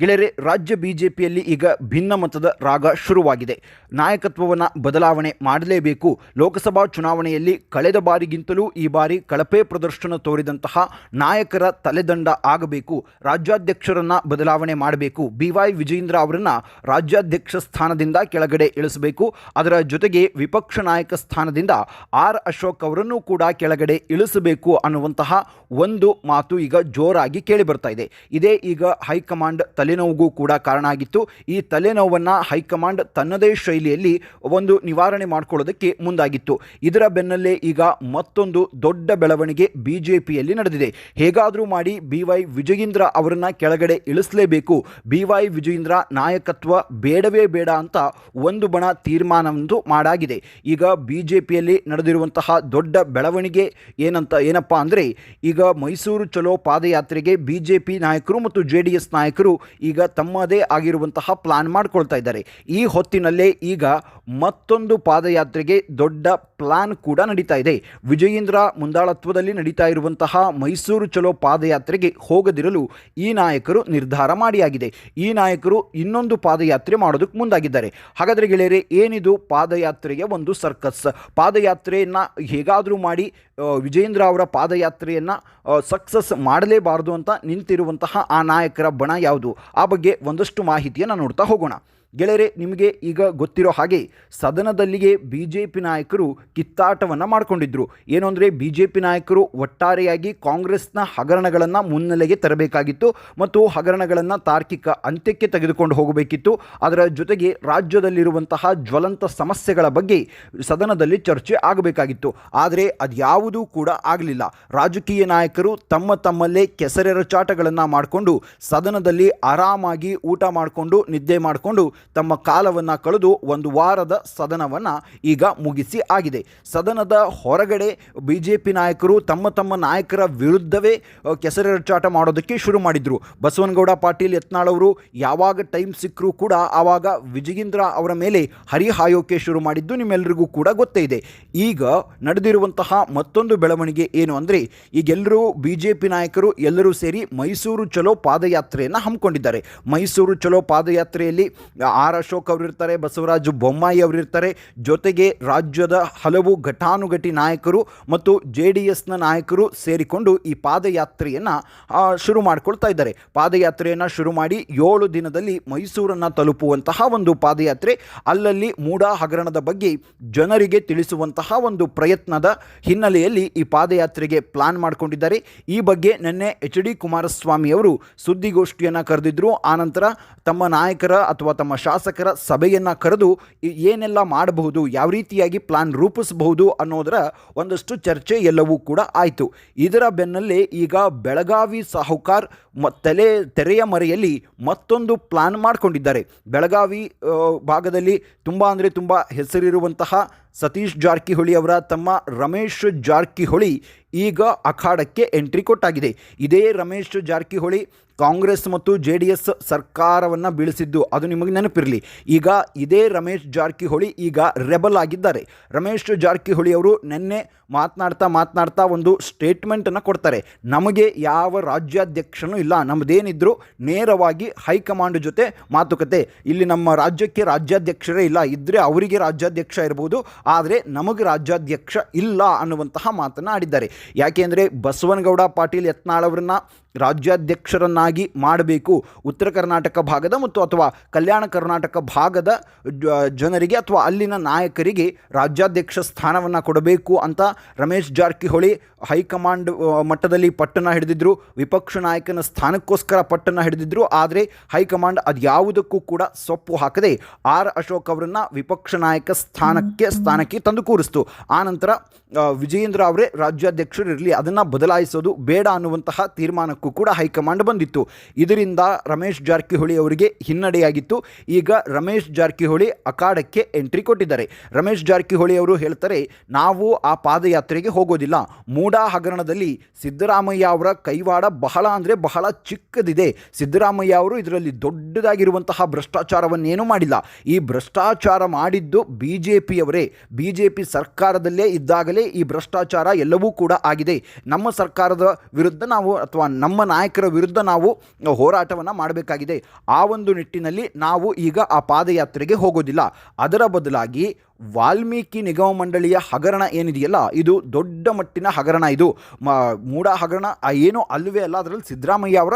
ಗೆಳೆಯರೆ, ರಾಜ್ಯ ಬಿಜೆಪಿಯಲ್ಲಿ ಈಗ ಭಿನ್ನ ಮತದ ರಾಗ ಶುರುವಾಗಿದೆ. ನಾಯಕತ್ವವನ್ನು ಬದಲಾವಣೆ ಮಾಡಲೇಬೇಕು. ಲೋಕಸಭಾ ಚುನಾವಣೆಯಲ್ಲಿ ಕಳೆದ ಬಾರಿಗಿಂತಲೂ ಈ ಬಾರಿ ಕಳಪೆ ಪ್ರದರ್ಶನ ತೋರಿದಂತಹ ನಾಯಕರ ತಲೆದಂಡ ಆಗಬೇಕು. ರಾಜ್ಯಾಧ್ಯಕ್ಷರನ್ನ ಬದಲಾವಣೆ ಮಾಡಬೇಕು. ಬಿ ವೈ ವಿಜೇಂದ್ರ ಅವರನ್ನ ರಾಜ್ಯಾಧ್ಯಕ್ಷ ಸ್ಥಾನದಿಂದ ಕೆಳಗಡೆ ಇಳಿಸಬೇಕು. ಅದರ ಜೊತೆಗೆ ವಿಪಕ್ಷ ನಾಯಕ ಸ್ಥಾನದಿಂದ ಆರ್. ಅಶೋಕ್ ಅವರನ್ನು ಕೂಡ ಕೆಳಗಡೆ ಇಳಿಸಬೇಕು ಅನ್ನುವಂತಹ ಒಂದು ಮಾತು ಈಗ ಜೋರಾಗಿ ಕೇಳಿ ಬರ್ತಾ ಇದೆ. ಇದೇ ಈಗ ಹೈಕಮಾಂಡ್ ತಲೆನೋವಿಗೂ ಕೂಡ ಕಾರಣ ಆಗಿತ್ತು. ಈ ತಲೆನೋವನ್ನು ಹೈಕಮಾಂಡ್ ತನ್ನದೇ ಶೈಲಿಯಲ್ಲಿ ಒಂದು ನಿವಾರಣೆ ಮಾಡಿಕೊಳ್ಳೋದಕ್ಕೆ ಮುಂದಾಗಿತ್ತು. ಇದರ ಬೆನ್ನಲ್ಲೇ ಈಗ ಮತ್ತೊಂದು ದೊಡ್ಡ ಬೆಳವಣಿಗೆ ಬಿ ಜೆ ಪಿಯಲ್ಲಿ ನಡೆದಿದೆ. ಹೇಗಾದರೂ ಮಾಡಿ ಬಿ ವೈ ವಿಜಯೇಂದ್ರ ಅವರನ್ನು ಕೆಳಗಡೆ ಇಳಿಸಲೇಬೇಕು. ಬಿ ವೈ ವಿಜಯೇಂದ್ರ ನಾಯಕತ್ವ ಬೇಡವೇ ಬೇಡ ಅಂತ ಒಂದು ಬಣ ತೀರ್ಮಾನವೊಂದು ಮಾಡಾಗಿದೆ. ಈಗ ಬಿ ಜೆ ಪಿಯಲ್ಲಿ ನಡೆದಿರುವಂತಹ ದೊಡ್ಡ ಬೆಳವಣಿಗೆ ಏನಂತ ಏನಪ್ಪ ಅಂದರೆ ಈಗ ಮೈಸೂರು ಚಲೋ ಪಾದಯಾತ್ರೆಗೆ ಬಿ ಜೆ ಪಿ ನಾಯಕರು ಮತ್ತು ಜೆ ನಾಯಕರು ಈಗ ತಮ್ಮದೇ ಆಗಿರುವಂತಹ ಪ್ಲಾನ್ ಮಾಡ್ಕೊಳ್ತಾ ಇದ್ದಾರೆ. ಈ ಹೊತ್ತಿನಲ್ಲೇ ಈಗ ಮತ್ತೊಂದು ಪಾದಯಾತ್ರೆಗೆ ದೊಡ್ಡ ಪ್ಲಾನ್ ಕೂಡ ನಡೀತಾ ಇದೆ. ವಿಜಯೇಂದ್ರ ಮುಂದಾಳತ್ವದಲ್ಲಿ ನಡೀತಾ ಇರುವಂತಹ ಮೈಸೂರು ಚಲೋ ಪಾದಯಾತ್ರೆಗೆ ಹೋಗದಿರಲು ಈ ನಾಯಕರು ನಿರ್ಧಾರ ಮಾಡಿಯಾಗಿದೆ. ಈ ನಾಯಕರು ಇನ್ನೊಂದು ಪಾದಯಾತ್ರೆ ಮಾಡೋದಕ್ಕೆ ಮುಂದಾಗಿದ್ದಾರೆ. ಹಾಗಾದರೆ ಗೆಳೆಯರೆ, ಏನಿದು ಪಾದಯಾತ್ರೆಯ ಒಂದು ಸರ್ಕಸ್? ಪಾದಯಾತ್ರೆಯನ್ನು ಹೇಗಾದರೂ ಮಾಡಿ ವಿಜಯೇಂದ್ರ ಅವರ ಪಾದಯಾತ್ರೆಯನ್ನು ಸಕ್ಸಸ್ ಮಾಡಲೇಬಾರದು ಅಂತ ನಿಂತಿರುವಂತಹ ಆ ನಾಯಕರ ಬಣ ಯಾವುದು? ಆ ಬಗ್ಗೆ ಒಂದಷ್ಟು ಮಾಹಿತಿಯನ್ನು ನೋಡ್ತಾ ಹೋಗೋಣ. ಗೆಳೆಯರೆ, ನಿಮಗೆ ಈಗ ಗೊತ್ತಿರೋ ಹಾಗೆ ಸದನದಲ್ಲಿಯೇ ಬಿ ಜೆ ಪಿ ನಾಯಕರು ಕಿತ್ತಾಟವನ್ನು ಮಾಡಿಕೊಂಡಿದ್ರು. ಏನು ಅಂದರೆ ಬಿ ಜೆ ಪಿ ನಾಯಕರು ಒಟ್ಟಾರೆಯಾಗಿ ಕಾಂಗ್ರೆಸ್ನ ಹಗರಣಗಳನ್ನು ಮುನ್ನೆಲೆಗೆ ತರಬೇಕಾಗಿತ್ತು ಮತ್ತು ಹಗರಣಗಳನ್ನು ತಾರ್ಕಿಕ ಅಂತ್ಯಕ್ಕೆ ತೆಗೆದುಕೊಂಡು ಹೋಗಬೇಕಿತ್ತು. ಅದರ ಜೊತೆಗೆ ರಾಜ್ಯದಲ್ಲಿರುವಂತಹ ಜ್ವಲಂತ ಸಮಸ್ಯೆಗಳ ಬಗ್ಗೆ ಸದನದಲ್ಲಿ ಚರ್ಚೆ ಆಗಬೇಕಾಗಿತ್ತು. ಆದರೆ ಅದ್ಯಾವುದೂ ಕೂಡ ಆಗಲಿಲ್ಲ. ರಾಜಕೀಯ ನಾಯಕರು ತಮ್ಮ ತಮ್ಮಲ್ಲೇ ಕೆಸರೆರಚಾಟಗಳನ್ನು ಮಾಡಿಕೊಂಡು ಸದನದಲ್ಲಿ ಆರಾಮಾಗಿ ಊಟ ಮಾಡಿಕೊಂಡು ನಿದ್ದೆ ಮಾಡಿಕೊಂಡು ತಮ್ಮ ಕಾಲವನ್ನು ಕಳೆದು ಒಂದು ವಾರದ ಸದನವನ್ನು ಈಗ ಮುಗಿಸಿ ಆಗಿದೆ. ಸದನದ ಹೊರಗಡೆ ಬಿ ಜೆ ಪಿ ನಾಯಕರು ತಮ್ಮ ತಮ್ಮ ನಾಯಕರ ವಿರುದ್ಧವೇ ಕೆಸರೆರಚಾಟ ಮಾಡೋದಕ್ಕೆ ಶುರು ಮಾಡಿದರು. ಬಸವನಗೌಡ, ಪಾಟೀಲ್, ಯತ್ನಾಳ್ ಅವರು ಯಾವಾಗ ಟೈಮ್ ಸಿಕ್ಕರೂ ಕೂಡ ಆವಾಗ ವಿಜಯೇಂದ್ರ ಅವರ ಮೇಲೆ ಹರಿಹಾಯೋಕೆ ಶುರು ಮಾಡಿದ್ದು ನಿಮ್ಮೆಲ್ಲರಿಗೂ ಕೂಡ ಗೊತ್ತೇ ಇದೆ. ಈಗ ನಡೆದಿರುವಂತಹ ಮತ್ತೊಂದು ಬೆಳವಣಿಗೆ ಏನು ಅಂದರೆ ಈಗೆಲ್ಲರೂ ಬಿ ಜೆ ಪಿ ನಾಯಕರು ಎಲ್ಲರೂ ಸೇರಿ ಮೈಸೂರು ಚಲೋ ಪಾದಯಾತ್ರೆಯನ್ನು ಹಮ್ಮಿಕೊಂಡಿದ್ದಾರೆ. ಮೈಸೂರು ಚಲೋ ಪಾದಯಾತ್ರೆಯಲ್ಲಿ ಆರ್ ಅಶೋಕ್ ಅವರಿರ್ತಾರೆ, ಬಸವರಾಜ ಬೊಮ್ಮಾಯಿ ಅವರಿರ್ತಾರೆ. ಜೊತೆಗೆ ರಾಜ್ಯದ ಹಲವು ಘಟಾನುಘಟಿ ನಾಯಕರು ಮತ್ತು ಜೆ ಡಿ ಎಸ್ನ ನಾಯಕರು ಸೇರಿಕೊಂಡು ಈ ಪಾದಯಾತ್ರೆಯನ್ನು ಶುರು ಮಾಡ್ಕೊಳ್ತಾ ಇದ್ದಾರೆ. ಪಾದಯಾತ್ರೆಯನ್ನು ಶುರು ಮಾಡಿ ಏಳು ದಿನದಲ್ಲಿ ಮೈಸೂರನ್ನು ತಲುಪುವಂತಹ ಒಂದು ಪಾದಯಾತ್ರೆ. ಅಲ್ಲಲ್ಲಿ ಮೂಡಾ ಹಗರಣದ ಬಗ್ಗೆ ಜನರಿಗೆ ತಿಳಿಸುವಂತಹ ಒಂದು ಪ್ರಯತ್ನದ ಹಿನ್ನೆಲೆಯಲ್ಲಿ ಈ ಪಾದಯಾತ್ರೆಗೆ ಪ್ಲಾನ್ ಮಾಡಿಕೊಂಡಿದ್ದಾರೆ. ಈ ಬಗ್ಗೆ ನಿನ್ನೆ ಎಚ್ ಡಿ ಕುಮಾರಸ್ವಾಮಿ ಅವರು ಸುದ್ದಿಗೋಷ್ಠಿಯನ್ನು ಕರೆದಿದ್ದರು ಆನಂತರ ತಮ್ಮ ನಾಯಕರ ಅಥವಾ ತಮ್ಮ ಶಾಸಕರ ಸಭೆಯನ್ನು ಕರೆದು ಏನೆಲ್ಲ ಮಾಡಬಹುದು, ಯಾವ ರೀತಿಯಾಗಿ ಪ್ಲಾನ್ ರೂಪಿಸಬಹುದು ಅನ್ನೋದರ ಒಂದಷ್ಟು ಚರ್ಚೆ ಎಲ್ಲವೂ ಕೂಡ ಆಯಿತು. ಇದರ ಬೆನ್ನಲ್ಲೇ ಈಗ ಬೆಳಗಾವಿ ಸಾಹುಕಾರ್ ತಲೆ, ತೆರೆಯ ಮರೆಯಲ್ಲಿ ಮತ್ತೊಂದು ಪ್ಲಾನ್ ಮಾಡಿಕೊಂಡಿದ್ದಾರೆ. ಬೆಳಗಾವಿ ಭಾಗದಲ್ಲಿ ತುಂಬ ಅಂದರೆ ತುಂಬ ಹೆಸರಿರುವಂತಹ ಸತೀಶ್ ಜಾರಕಿಹೊಳಿ ಅವರ ತಮ್ಮ ರಮೇಶ್ ಜಾರಕಿಹೊಳಿ ಈಗ ಅಖಾಡಕ್ಕೆ ಎಂಟ್ರಿ ಕೊಟ್ಟಾಗಿದೆ. ಇದೇ ರಮೇಶ್ ಜಾರಕಿಹೊಳಿ ಕಾಂಗ್ರೆಸ್ ಮತ್ತು ಜೆ ಡಿ ಎಸ್ ಸರ್ಕಾರವನ್ನು ಬೀಳಿಸಿದ್ದು. ಅದು ನಿಮಗೆ ನೆನಪಿರಲಿ. ಈಗ ಇದೇ ರಮೇಶ್ ಜಾರಕಿಹೊಳಿ ಈಗ ರೆಬಲ್ ಆಗಿದ್ದಾರೆ. ರಮೇಶ್ ಜಾರಕಿಹೊಳಿ ಅವರು ನಿನ್ನೆ ಮಾತನಾಡ್ತಾ ಮಾತನಾಡ್ತಾ ಒಂದು ಸ್ಟೇಟ್ಮೆಂಟನ್ನು ಕೊಡ್ತಾರೆ. ನಮಗೆ ಯಾವ ರಾಜ್ಯಾಧ್ಯಕ್ಷನೂ ಇಲ್ಲ. ನಮ್ಮದೇನಿದ್ರು ನೇರವಾಗಿ ಹೈಕಮಾಂಡ್ ಜೊತೆ ಮಾತುಕತೆ. ಇಲ್ಲಿ ನಮ್ಮ ರಾಜ್ಯಕ್ಕೆ ರಾಜ್ಯಾಧ್ಯಕ್ಷರೇ ಇಲ್ಲ. ಇದ್ದರೆ ಅವರಿಗೆ ರಾಜ್ಯಾಧ್ಯಕ್ಷ ಇರ್ಬೋದು. ಆದರೆ ನಮಗೆ ರಾಜ್ಯಾಧ್ಯಕ್ಷ ಇಲ್ಲ ಅನ್ನುವಂತಹ ಮಾತನ್ನು ಆಡಿದ್ದಾರೆ. ಯಾಕೆಂದರೆ ಬಸವನಗೌಡ ಪಾಟೀಲ್ ಯತ್ನಾಳ್ ಅವರನ್ನ ರಾಜ್ಯಾಧ್ಯಕ್ಷರನ್ನಾಗಿ ಮಾಡಬೇಕು. ಉತ್ತರ ಕರ್ನಾಟಕ ಭಾಗದ ಮತ್ತು ಅಥವಾ ಕಲ್ಯಾಣ ಕರ್ನಾಟಕ ಭಾಗದ ಜನರಿಗೆ ಅಥವಾ ಅಲ್ಲಿನ ನಾಯಕರಿಗೆ ರಾಜ್ಯಾಧ್ಯಕ್ಷ ಸ್ಥಾನವನ್ನು ಕೊಡಬೇಕು ಅಂತ ರಮೇಶ್ ಜಾರಕಿಹೊಳಿ ಹೈಕಮಾಂಡ್ ಮಟ್ಟದಲ್ಲಿ ಪಟ್ಟನ್ನು ಹಿಡಿದಿದ್ರು. ವಿಪಕ್ಷ ನಾಯಕನ ಸ್ಥಾನಕ್ಕೋಸ್ಕರ ಪಟ್ಟನ್ನು ಹಿಡಿದಿದ್ರು. ಆದರೆ ಹೈಕಮಾಂಡ್ ಅದ್ಯಾವುದಕ್ಕೂ ಕೂಡ ಸೊಪ್ಪು ಹಾಕದೆ ಆರ್ ಅಶೋಕ್ ಅವರನ್ನು ವಿಪಕ್ಷ ನಾಯಕ ಸ್ಥಾನಕ್ಕೆ ಸ್ಥಾನಕ್ಕೆ ತಂದು ಕೂರಿಸ್ತು. ಆನಂತರ ವಿಜಯೇಂದ್ರ ಅವರೇ ರಾಜ್ಯಾಧ್ಯಕ್ಷರು ಇರಲಿ ಅದನ್ನು ಬದಲಾಯಿಸೋದು ಬೇಡ ಅನ್ನುವಂತಹ ತೀರ್ಮಾನಕ್ಕೂ ಕೂಡ ಹೈಕಮಾಂಡ್ ಬಂದಿತ್ತು. ಇದರಿಂದ ರಮೇಶ್ ಜಾರಕಿಹೊಳಿ ಅವರಿಗೆ ಹಿನ್ನಡೆಯಾಗಿತ್ತು. ಈಗ ರಮೇಶ್ ಜಾರಕಿಹೊಳಿ ಅಖಾಡಕ್ಕೆ ಎಂಟ್ರಿ ಕೊಟ್ಟಿದ್ದಾರೆ. ರಮೇಶ್ ಜಾರಕಿಹೊಳಿ ಅವರು ಹೇಳ್ತಾರೆ, ನಾವು ಆ ಪಾದಯಾತ್ರೆಗೆ ಹೋಗೋದಿಲ್ಲ. ಮೂಡಾ ಹಗರಣದಲ್ಲಿ ಸಿದ್ದರಾಮಯ್ಯ ಅವರ ಕೈವಾಡ ಬಹಳ ಅಂದರೆ ಬಹಳ ಚಿಕ್ಕದಿದೆ. ಸಿದ್ದರಾಮಯ್ಯ ಅವರು ಇದರಲ್ಲಿ ದೊಡ್ಡದಾಗಿರುವಂತಹ ಭ್ರಷ್ಟಾಚಾರವನ್ನೇನೂ ಮಾಡಿಲ್ಲ. ಈ ಭ್ರಷ್ಟಾಚಾರ ಮಾಡಿದ್ದು ಬಿ ಜೆ ಪಿಯವರೇ ಬಿ ಜೆ ಪಿ ಸರ್ಕಾರದಲ್ಲೇ ಇದ್ದಾಗಲೇ ಈ ಭ್ರಷ್ಟಾಚಾರ ಎಲ್ಲವೂ ಕೂಡ ಆಗಿದೆ. ನಮ್ಮ ಸರ್ಕಾರದ ವಿರುದ್ಧ ನಾವು ಅಥವಾ ನಮ್ಮ ನಮ್ಮ ನಾಯಕರ ವಿರುದ್ಧ ನಾವು ಹೋರಾಟವನ್ನು ಮಾಡಬೇಕಾಗಿದೆ. ಆ ಒಂದು ನಿಟ್ಟಿನಲ್ಲಿ ನಾವು ಈಗ ಆ ಪಾದಯಾತ್ರೆಗೆ ಹೋಗೋದಿಲ್ಲ. ಅದರ ಬದಲಾಗಿ ವಾಲ್ಮೀಕಿ ನಿಗಮ ಮಂಡಳಿಯ ಹಗರಣ ಏನಿದೆಯಲ್ಲ, ಇದು ದೊಡ್ಡ ಮಟ್ಟಿನ ಹಗರಣ ಇದು. ಮೂಡ ಹಗರಣ ಏನು ಅಲ್ಲವೇ ಅಲ್ಲ, ಅದರಲ್ಲಿ ಸಿದ್ದರಾಮಯ್ಯ ಅವರ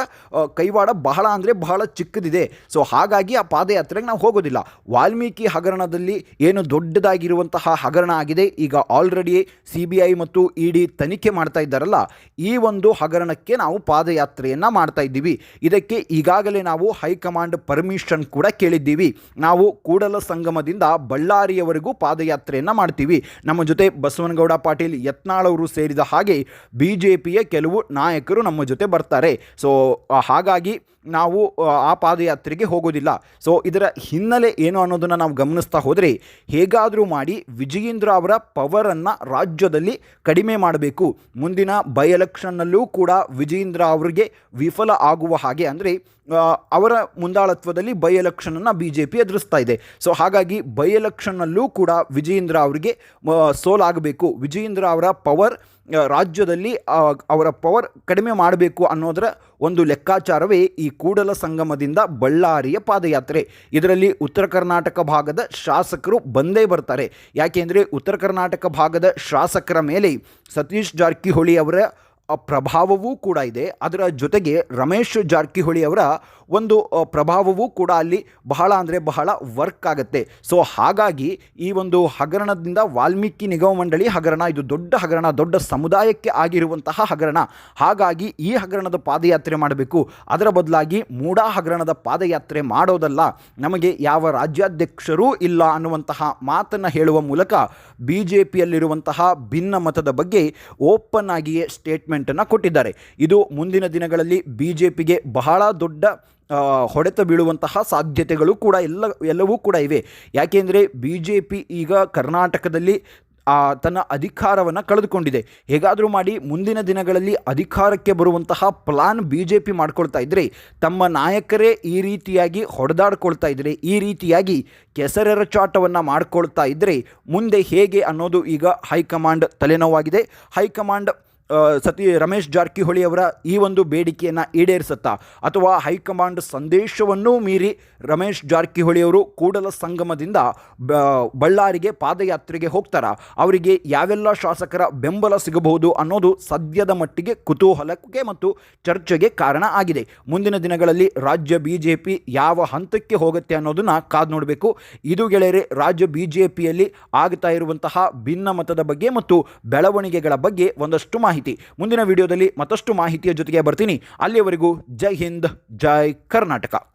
ಕೈವಾಡ ಬಹಳ ಅಂದರೆ ಬಹಳ ಚಿಕ್ಕದಿದೆ. ಸೊ, ಹಾಗಾಗಿ ಆ ಪಾದಯಾತ್ರೆಗೆ ನಾವು ಹೋಗೋದಿಲ್ಲ. ವಾಲ್ಮೀಕಿ ಹಗರಣದಲ್ಲಿ ಏನು ದೊಡ್ಡದಾಗಿರುವಂತಹ ಹಗರಣ ಆಗಿದೆ. ಈಗ ಆಲ್ರೆಡಿ ಸಿ ಬಿ ಐ ಮತ್ತು ಇ ಡಿ ತನಿಖೆ ಮಾಡ್ತಾ ಇದ್ದಾರಲ್ಲ, ಈ ಒಂದು ಹಗರಣಕ್ಕೆ ನಾವು ಪಾದಯಾತ್ರೆಯನ್ನು ಮಾಡ್ತಾ ಇದ್ದೀವಿ. ಇದಕ್ಕೆ ಈಗಾಗಲೇ ನಾವು ಹೈಕಮಾಂಡ್ ಪರ್ಮಿಷನ್ ಕೂಡ ಕೇಳಿದ್ದೀವಿ. ನಾವು ಕೂಡಲ ಸಂಗಮದಿಂದ ಬಳ್ಳಾರಿಯವರೆಗೂ ಪಾದಯಾತ್ರೆಯನ್ನು ಮಾಡ್ತೀವಿ. ನಮ್ಮ ಜೊತೆ ಬಸವನಗೌಡ ಪಾಟೀಲ್, ಯತ್ನಾಳ್ ಅವರು ಸೇರಿದ ಹಾಗೆ ಬಿ ಜೆ ಕೆಲವು ನಾಯಕರು ನಮ್ಮ ಜೊತೆ ಬರ್ತಾರೆ. ಸೊ ಹಾಗಾಗಿ ನಾವು ಆ, ಪಾದಯಾತ್ರೆಗೆ ಹೋಗೋದಿಲ್ಲ. ಸೊ ಇದರ ಹಿನ್ನೆಲೆ ಏನು ಅನ್ನೋದನ್ನು ನಾವು ಗಮನಿಸ್ತಾ ಹೋದರೆ ಹೇಗಾದರೂ ಮಾಡಿ ವಿಜಯೇಂದ್ರ ಅವರ ಪವರನ್ನು ರಾಜ್ಯದಲ್ಲಿ ಕಡಿಮೆ ಮಾಡಬೇಕು. ಮುಂದಿನ ಬೈ ಎಲೆಕ್ಷನ್ನಲ್ಲೂ ಕೂಡ ವಿಜಯೇಂದ್ರ ಅವರಿಗೆ ವಿಫಲ ಆಗುವ ಹಾಗೆ. ಅಂದರೆ ಅವರ ಮುಂದಾಳತ್ವದಲ್ಲಿ ಬೈ ಎಲೆಕ್ಷನನ್ನು ಬಿ ಜೆ ಪಿ ಎದುರಿಸ್ತಾ ಇದೆ. ಸೊ ಹಾಗಾಗಿ ಬೈ ಎಲೆಕ್ಷನ್ನಲ್ಲೂ ಕೂಡ ವಿಜಯೇಂದ್ರ ಅವರಿಗೆ ಸೋಲಾಗಬೇಕು. ವಿಜಯೇಂದ್ರ ಅವರ ಪವರ್ ರಾಜ್ಯದಲ್ಲಿ ಅವರ ಪವರ್ ಕಡಿಮೆ ಮಾಡಬೇಕು ಅನ್ನೋದರ ಒಂದು ಲೆಕ್ಕಾಚಾರವೇ ಈ ಕೂಡಲ ಸಂಗಮದಿಂದ ಬಳ್ಳಾರಿಯ ಪಾದಯಾತ್ರೆ. ಇದರಲ್ಲಿ ಉತ್ತರ ಕರ್ನಾಟಕ ಭಾಗದ ಶಾಸಕರು ಬಂದೇ ಬರ್ತಾರೆ. ಯಾಕೆಂದರೆ ಉತ್ತರ ಕರ್ನಾಟಕ ಭಾಗದ ಶಾಸಕರ ಮೇಲೆ ಸತೀಶ್ ಜಾರಕಿಹೊಳಿ ಅವರ ಪ್ರಭಾವವೂ ಕೂಡ ಇದೆ. ಅದರ ಜೊತೆಗೆ ರಮೇಶ್ ಜಾರಕಿಹೊಳಿ ಅವರ ಒಂದು ಪ್ರಭಾವವೂ ಕೂಡ ಅಲ್ಲಿ ಬಹಳ ಅಂದರೆ ಬಹಳ ವರ್ಕ್ ಆಗುತ್ತೆ. ಸೊ, ಹಾಗಾಗಿ ಈ ಒಂದು ಹಗರಣದಿಂದ ವಾಲ್ಮೀಕಿ ನಿಗಮ ಮಂಡಳಿ ಹಗರಣ, ಇದು ದೊಡ್ಡ ಹಗರಣ, ದೊಡ್ಡ ಸಮುದಾಯಕ್ಕೆ ಆಗಿರುವಂತಹ ಹಗರಣ. ಹಾಗಾಗಿ ಈ ಹಗರಣದ ಪಾದಯಾತ್ರೆ ಮಾಡಬೇಕು. ಅದರ ಬದಲಾಗಿ ಮೂಡಾ ಹಗರಣದ ಪಾದಯಾತ್ರೆ ಮಾಡೋದಲ್ಲ. ನಮಗೆ ಯಾವ ರಾಜ್ಯಾಧ್ಯಕ್ಷರೂ ಇಲ್ಲ ಅನ್ನುವಂತಹ ಮಾತನ್ನು ಹೇಳುವ ಮೂಲಕ ಬಿ ಜೆ ಪಿಯಲ್ಲಿರುವಂತಹ ಭಿನ್ನ ಮತದ ಬಗ್ಗೆ ಓಪನ್ ಆಗಿಯೇ ಸ್ಟೇಟ್ಮೆಂಟನ್ನು ಕೊಟ್ಟಿದ್ದಾರೆ. ಇದು ಮುಂದಿನ ದಿನಗಳಲ್ಲಿ ಬಿ ಜೆ ಪಿಗೆ ಬಹಳ ದೊಡ್ಡ ಹೊಡೆತ ಬೀಳುವಂತಹ ಸಾಧ್ಯತೆಗಳು ಕೂಡ ಎಲ್ಲ, ಎಲ್ಲವೂ ಕೂಡ ಇವೆ. ಯಾಕೆಂದರೆ ಬಿ ಜೆ ಪಿ ಈಗ ಕರ್ನಾಟಕದಲ್ಲಿ ತನ್ನ ಅಧಿಕಾರವನ್ನು ಕಳೆದುಕೊಂಡಿದೆ. ಹೇಗಾದರೂ ಮಾಡಿ ಮುಂದಿನ ದಿನಗಳಲ್ಲಿ ಅಧಿಕಾರಕ್ಕೆ ಬರುವಂತಹ ಪ್ಲಾನ್ ಬಿ ಜೆ ಪಿ ಮಾಡ್ಕೊಳ್ತಾ ಇದ್ದರೆ ತಮ್ಮ ನಾಯಕರೇ ಈ ರೀತಿಯಾಗಿ ಹೊಡೆದಾಡ್ಕೊಳ್ತಾ ಇದ್ದರೆ ಈ ರೀತಿಯಾಗಿ ಕೆಸರೆರಚಾಟವನ್ನು ಮಾಡ್ಕೊಳ್ತಾ ಇದ್ದರೆ ಮುಂದೆ ಹೇಗೆ ಅನ್ನೋದು ಈಗ ಹೈಕಮಾಂಡ್ ತಲೆನೋವಾಗಿದೆ. ಹೈಕಮಾಂಡ್ ಸತಿ ರಮೇಶ್ ಜಾರಕಿಹೊಳಿ ಅವರ ಈ ಒಂದು ಬೇಡಿಕೆಯನ್ನು ಈಡೇರಿಸುತ್ತಾ ಅಥವಾ ಹೈಕಮಾಂಡ್ ಸಂದೇಶವನ್ನೂ ಮೀರಿ ರಮೇಶ್ ಜಾರಕಿಹೊಳಿ ಅವರು ಕೂಡಲ ಸಂಗಮದಿಂದ ಬಳ್ಳಾರಿಗೆ ಪಾದಯಾತ್ರೆಗೆ ಹೋಗ್ತಾರಾ. ಅವರಿಗೆ ಯಾವೆಲ್ಲ ಶಾಸಕರ ಬೆಂಬಲ ಸಿಗಬಹುದು ಅನ್ನೋದು ಸದ್ಯದ ಮಟ್ಟಿಗೆ ಕುತೂಹಲಕ್ಕೆ ಮತ್ತು ಚರ್ಚೆಗೆ ಕಾರಣ ಆಗಿದೆ. ಮುಂದಿನ ದಿನಗಳಲ್ಲಿ ರಾಜ್ಯ ಬಿ ಯಾವ ಹಂತಕ್ಕೆ ಹೋಗುತ್ತೆ ಅನ್ನೋದನ್ನು ಕಾದು ನೋಡಬೇಕು. ಇದು ಗೆಳೆಯರೆ, ರಾಜ್ಯ ಬಿ ಜೆ ಪಿಯಲ್ಲಿ ಆಗ್ತಾ ಇರುವಂತಹ ಭಿನ್ನ ಮತದ ಬಗ್ಗೆ ಮತ್ತು ಬೆಳವಣಿಗೆಗಳ ಬಗ್ಗೆ ಒಂದಷ್ಟು ಮಾಹಿತಿ. ಮುಂದಿನ ವಿಡಿಯೋದಲ್ಲಿ ಮತ್ತಷ್ಟು ಮಾಹಿತಿಯ ಜೊತೆಗೆ ಬರ್ತೀನಿ. ಅಲ್ಲಿಯವರೆಗೂ ಜೈ ಹಿಂದ್ ಜೈ ಕರ್ನಾಟಕ.